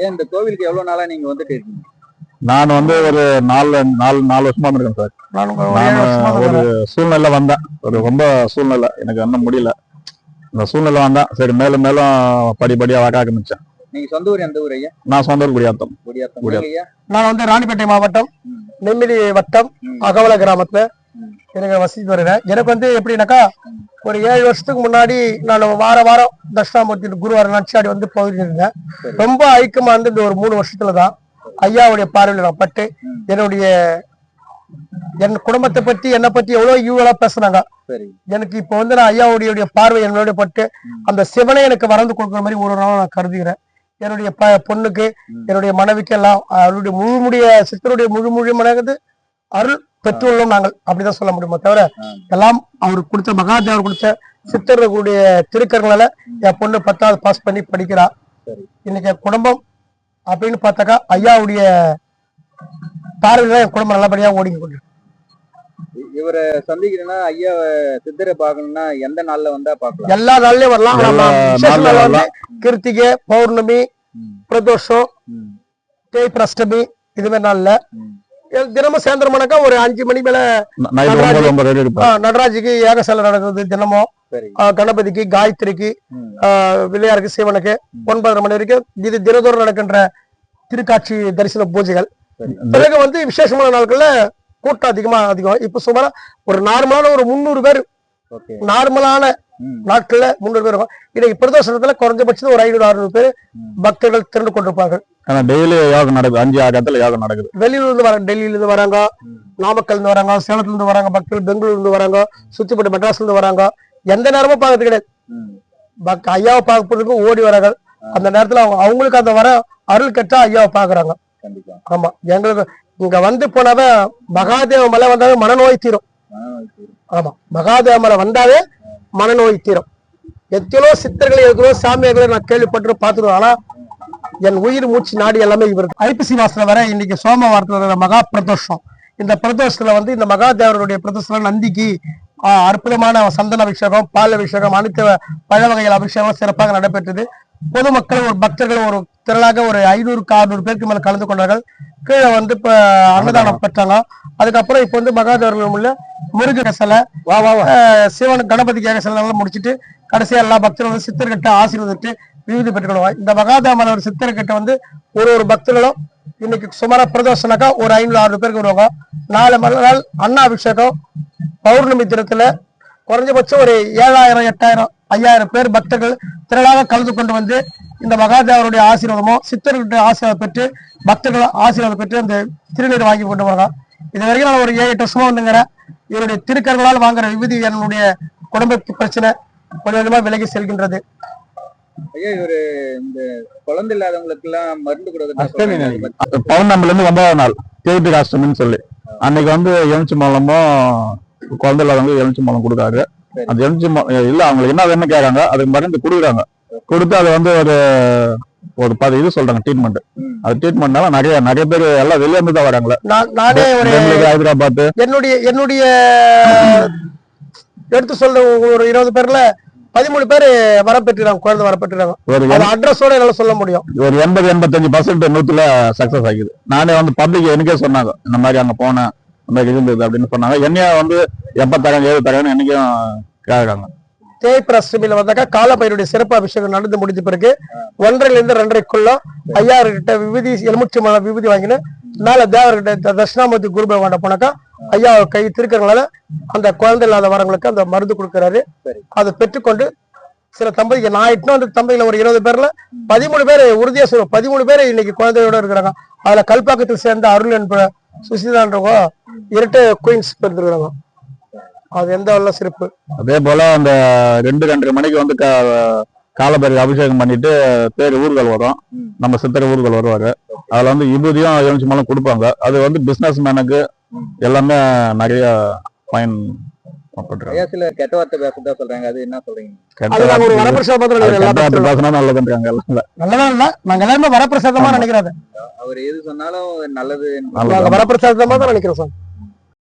ஏன் இந்த கோவிலுக்கு எவ்வளவு நாளா நீங்க வந்துட்டு இருக்கீங்க நான் வந்து ஒரு நாலு நாலு நாலு வருஷமா இருக்கேன் சார். நான் ஒரு சூழ்நிலை வந்தேன். ஒரு ரொம்ப சூழ்நிலை. எனக்கு இன்னும் முடியல. இந்த சூழ்நிலை வந்தேன். சரி மேலும் மேலும் படிப்படியா வர ஆரம்பிச்சேன். நீங்க சொந்த ஊர் எந்த ஊர் ஐயா? நான் சொந்த ஊர் குடியாத்தம். குடியாத்தம். நான் வந்து ராணிப்பேட்டை மாவட்டம். நெம்மிலி வட்டம். அகவல கிராமத்துல. எனக்கு வசித்து வருகிறேன் எனக்கு வந்து எப்படின்னாக்கா ஒரு ஏழு வருஷத்துக்கு முன்னாடி நான் வார வாரம் தட்சிணாமூர்த்தி குருவார நட்சாடி வந்து போயிட்டு இருந்தேன். சரி. ரொம்ப ஐக்கியமா இருந்து இந்த ஒரு மூணு வருஷத்துல தான் ஐயாவுடைய பார்வையில் நான் பட்டு. என்னுடைய என் குடும்பத்தை பத்தி என்னை பத்தி எவ்வளவு ஈவலா பேசுனாங்க எனக்கு இப்போ வந்து நான் ஐயாவுடைய பார்வை என்னுடைய பட்டு. அந்த சிவனை எனக்கு வறந்து கொடுக்குற மாதிரி ஒரு நாள் நான் கருதுகிறேன் என்னுடைய ப பொண்ணுக்கு. என்னுடைய மனைவிக்கு எல்லாம் அவருடைய முழுமுடிய சித்தருடைய முழு முழு மனது அருள் பெற்றுள்ளோம் நாங்கள் அப்படிதான் சொல்ல முடியுமா தவிர. எல்லாம் அவர் கொடுத்த மகாதேவர் கொடுத்த சித்தர்களுடைய திருக்கர்களால என் பொண்ணு பத்தாவது பாஸ் பண்ணி படிக்கிறா. இன்னைக்கு என் குடும்பம் அப்படின்னு பார்த்தாக்கா ஐயாவுடைய பார்வையில என் குடும்பம் நல்லபடியா ஓடிங்க கொண்டு. இவரை சந்திக்கணும்னா ஐயா சித்தரை பார்க்கணும்னா எந்த நாள்ல வந்தா பார்க்கலாம்? எல்லா நாள்லயும் வரலாம். கிருத்திகை பௌர்ணமி பிரதோஷம் ம், தேய்பிர அஷ்டமி இது மாதிரி நாள்ல தினமும் சாயந்தரமானாக்கா ஒரு அஞ்சு மணி மேல நடராஜுக்கு ஏகசலை நடக்குது தினமும். கணபதிக்கு காயத்ரிக்கு பிள்ளையாருக்கு சிவனுக்கு ஒன்பதரை மணி வரைக்கும் இது தினதோறும் நடக்கின்ற திருக்காட்சி தரிசன பூஜைகள். பிறகு வந்து விசேஷமான நாட்கள்ல கூட்டம் அதிகமா அதிகம். இப்ப சுமாரா ஒரு நார்மலான ஒரு முந்நூறு பேர் நார்மலான நாட்கள்ல முந்நூறு பேர் இருக்கும் இன்னைக்கு பிரதோஷத்துல குறைஞ்சபட்சம் ஒரு ஐநூறு அறுநூறு பேர். பக்தர்கள் திரண்டு கொண்டிருப்பார்கள். ஆனா டெய்லி யோகம் நடக்குது அஞ்சு ஆறு இடத்துல யோகம் நடக்குது. வெளியில இருந்து வராங்க டெல்லியில இருந்து வராங்க இருந்து வராங்க சேலத்துல இருந்து வராங்க பக்தர்கள் பெங்களூர்ல இருந்து வராங்க சுத்திப்பட்டு மெட்ராஸ்ல இருந்து வராங்க. எந்த நேரமும் பார்க்கறது கிடையாது. ம். பக் ஐயாவை பார்க்கறதுக்கு ஓடி வராங்க. அந்த நேரத்துல அவங்க அவங்களுக்கு அந்த வர அருள் கட்டா ஐயாவை பாக்குறாங்க ஆமா எங்களுக்கு இங்க வந்து போனாவே மகாதேவ மலை வந்தாவே மனநோய் தீரும். ஆமா மகாதேவ மலை வந்தாவே மனநோய் தீரும். எத்தனையோ சித்தர்கள் எத்தனையோ சாமியார்களை நான் கேள்விப்பட்டு பார்த்துருவேன் ஆனா என் உயிர் மூச்சு நாடி எல்லாமே இவர் ஐபிசி மாசத்துல வர இன்னைக்கு சோமவாரத்துல வர மகா பிரதோஷம். இந்த பிரதோஷத்துல வந்து இந்த மகாதேவருடைய பிரதோஷம் நந்திக்கு அற்புதமான சந்தன அபிஷேகம் பால் அபிஷேகம் அனைத்து பழ வகைகள் அபிஷேகம் சிறப்பாக நடைபெற்றது. பொதுமக்கள் ஒரு பக்தர்கள் ஒரு திரளாக ஒரு ஐநூறுக்கு அறுநூறு பேருக்கு மேல கலந்து கொண்டார்கள். கீழே வந்து இப்ப அன்னதானம் பெற்றாங்க அதுக்கப்புறம் இப்ப வந்து மகாதேவர்கள் உள்ள முருக சிலை சிவன் கணபதிக்காக சிலை எல்லாம் முடிச்சிட்டு கடைசியா எல்லா பக்தர்களும் சித்தர்கிட்ட ஆசீர்வதிட்டு விருது பெற்றுக்கொள்வாங்க. இந்த மகாதேவன் ஒரு சித்தர்கிட்ட வந்து ஒரு ஒரு பக்தர்களும் இன்னைக்கு சுமாரா பிரதோஷனாக்கா ஒரு ஐநூறு ஆறு பேருக்கு வருவாங்க. நாலு மறுநாள் அண்ணா அபிஷேகம் பௌர்ணமி தினத்துல குறைஞ்சபட்சம் ஒரு ஏழாயிரம் எட்டாயிரம் ஐயாயிரம் பேர் பக்தர்கள் திரளாக கலந்து கொண்டு வந்து இந்த மகாதேவருடைய ஆசீர்வாதமோ சித்தர்களுடைய ஆசீர்வாதம் பெற்று பக்தர்கள் ஆசீர்வாதம் பெற்று அந்த திருநீர் வாங்கி கொண்டு வராங்க இது வரைக்கும் நான் ஒரு ஏழு எட்டு வருஷமா வந்துங்கிறேன். இவருடைய திருக்கர்களால் வாங்குற விபதி என்னுடைய குடும்ப பிரச்சனை கொஞ்சம் கொஞ்சமா விலகி செல்கின்றது. ஐயா இவரு இந்த குழந்தை இல்லாதவங்களுக்கு எல்லாம் மருந்து நாளைக்கு. பௌர்ணமில இருந்து ஒன்பதாம் நாள். தேய்பிரி அஷ்டமின்னு சொல்லி. அன்னைக்கு வந்து எலுமிச்சி மலமும் குழந்தை இல்லாதவங்க எலுமிச்சி மலம் கொடுக்காரு. அந்த எலுமிச்சி மலம் இல்ல அவங்களுக்கு என்ன வேணும்னு கேட்காங்க. அதுக்கு மருந்து கொடுக்குறாங்க. கொடுத்து அது வந்து ஒரு ஒரு பது இது சொல்றாங்க ட்ரீட்மெண்ட். அது ட்ரீட்மெண்ட்னால நிறைய நிறைய பேர் எல்லாம் வெளியே இருந்து தான் வராங்களே. நான் நானே ஒரு ஹைதராபாத். என்னுடைய என்னுடைய எடுத்து சொல்ற ஒரு இருபது பேர்ல பதிமூணு பேர் வரப்பெற்றுறாங்க குழந்தை வரப்பெற்றுறாங்க அது அட்ரஸோட என்னால சொல்ல முடியும். ஒரு எண்பது எண்பத்தஞ்சு பர்சன்ட் நூத்துல சக்சஸ் ஆகிது. நானே வந்து பப்ளிக் எனக்கே சொன்னாங்க இந்த மாதிரி அங்க போனேன் இந்த மாதிரி இருந்தது அப்படின்னு சொன்னாங்க. என்னைய வந்து எப்ப தராங்க ஏது தராங்கன்னு என்னைக்கும் கேட்கறாங்க. தேய்பிர அஷ்டமியில வந்தாக்கா காலப்பையனுடைய சிறப்பு அபிஷேகம் நடந்து முடிஞ்ச பிறகு ஒன்றரைல இருந்து ரெண்டரைக்குள்ள ஐயாருக்கிட்ட விபூதி எலுமிச்சை மலை விபூதி வாங்கினு மேல தேவர்கிட்ட தட்சிணாமூர்த்தி குரு பகவான போனாக்கா ஐயா கை திருக்கிறனால அந்த குழந்தை இல்லாத வரவங்களுக்கு அந்த மருந்து கொடுக்கறாரு. அதை பெற்றுக்கொண்டு சில தம்பதிகள் நான் இட்டு வந்து தம்பதியில ஒரு இருபது பேர்ல பதிமூணு பேர் உறுதியா சொல்லுவோம். பதிமூணு பேர் இன்னைக்கு குழந்தையோட இருக்கிறாங்க. அதுல கல்பாக்கத்தில் சேர்ந்த அருள் என்ப சுசிதான்றவங்க இரட்டை குயின்ஸ் பிறந்திருக்கிறாங்க அது எந்த சிறப்பு? அதே போல அந்த ரெண்டு ரெண்டரை மணிக்கு வந்து கா- காலபேரி அபிஷேகம் பண்ணிட்டு பேர் ஊர்கள் வரும். நம்ம சித்திரை ஊர்கள் வருவாரு அதுல வந்து விபூதியும் எலுமிச்சி மலம் கொடுப்பாங்க அது வந்து பிசினஸ் மேனுக்கு. எல்லாமே நிறைய பயன் சில கெட்ட வார்த்தை பேசுறதா சொல்றாங்க அது என்ன சொல்றீங்க அது நாங்க ஒரு வரப்பிரசாதமா தான் நினைக்கிறோம் எல்லா பக்தர்களும். பேசினா நல்லதுன்றாங்க எல்லாம் நல்லதா இல்ல நாங்க எல்லாருமே வரப்பிரசாதமா ஆமா. நினைக்கிறோம் அதை. அவர் எது சொன்னாலும் நல்லது வரப்பிரசாதமா தான் நினைக்கிறோம் சார்